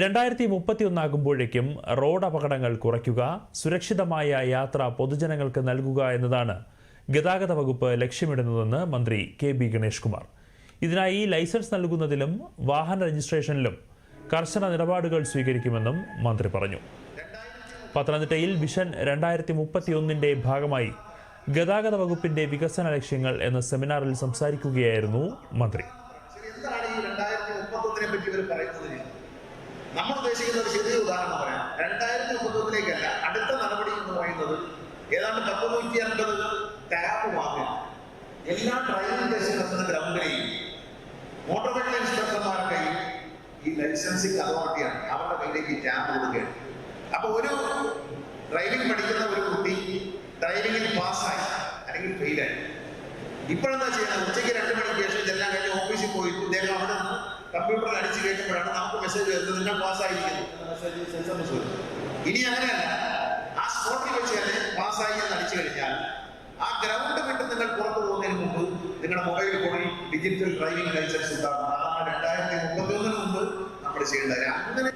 രണ്ടായിരത്തി മുപ്പത്തിയൊന്നാകുമ്പോഴേക്കും റോഡ് അപകടങ്ങൾ കുറയ്ക്കുക സുരക്ഷിതമായ യാത്ര പൊതുജനങ്ങൾക്ക് നൽകുക എന്നതാണ് ഗതാഗത വകുപ്പ് ലക്ഷ്യമിടുന്നതെന്ന് മന്ത്രി കെ ബി ഗണേഷ് കുമാർ. ഇതിനായി ലൈസൻസ് നൽകുന്നതിലും വാഹന രജിസ്ട്രേഷനിലും കർശന നിലപാടുകൾ സ്വീകരിക്കുമെന്നും മന്ത്രി പറഞ്ഞു. പത്തനംതിട്ടയിൽ വിഷൻ രണ്ടായിരത്തി മുപ്പത്തിയൊന്നിന്റെ ഭാഗമായി ഗതാഗത വകുപ്പിന്റെ വികസന ലക്ഷ്യങ്ങൾ എന്ന സെമിനാറിൽ സംസാരിക്കുകയായിരുന്നു മന്ത്രി. നമ്മൾ ഉദ്ദേശിക്കുന്ന ഒരു ചെറിയ ഉദാഹരണം പറയാം. രണ്ടായിരത്തി മുപ്പത്തൊന്നിലേക്കല്ല അടുത്ത നടപടി എന്ന് പറയുന്നത് ഏതാണ്ട് പത്ത് നൂറ്റി അൻപത് ടാപ്പ് വാങ്ങുക എല്ലാ ഡ്രൈവിംഗ് ലൈസൻസ് ഗ്രൗണ്ടിലെയും മോട്ടോർ വെഹിക്കിൾ ഇൻസ്പെക്ടർമാരുടെയും ഈ ലൈസൻസിങ് അതോറിറ്റിയാണ്. അവരുടെ കയ്യിലേക്ക് ഈ ടാപ്പ് കൊടുക്കുകയാണ്. അപ്പൊ ഒരു ഡ്രൈവിംഗ് പഠിക്കുന്ന ഒരു കുട്ടി ഡ്രൈവിംഗിൽ പാസ്സായി അല്ലെങ്കിൽ ഫെയിലായി ഇപ്പോഴെന്താ ചെയ്യുന്നത്? ഉച്ചയ്ക്ക് രണ്ട് മണിക്ക് ശേഷം കമ്പ്യൂട്ടറിൽ അടിച്ചു കയറ്റുമ്പോഴാണ് നമുക്ക് മെസ്സേജ് വരുന്നത്. നിങ്ങൾ പാസ്സായിരിക്കുന്നു ഇനി അങ്ങനെയല്ല. ആ സ്പോട്ടിൽ വെച്ച് തന്നെ പാസ്സായി എന്ന് അടിച്ചു കഴിഞ്ഞാൽ ആ ഗ്രൗണ്ട് വിട്ട് നിങ്ങൾ പുറത്തു പോകുന്നതിന് മുമ്പ് നിങ്ങളുടെ മൊബൈൽ ഫോണിൽ ഡിജിറ്റൽ ഡ്രൈവിംഗ് ലൈസൻസ് ഉണ്ടാകും. അതാണ് രണ്ടായിരത്തി മുപ്പത്തി ഒന്നിന് മുമ്പ് നമ്മൾ ചെയ്യേണ്ടത്. അങ്ങനെ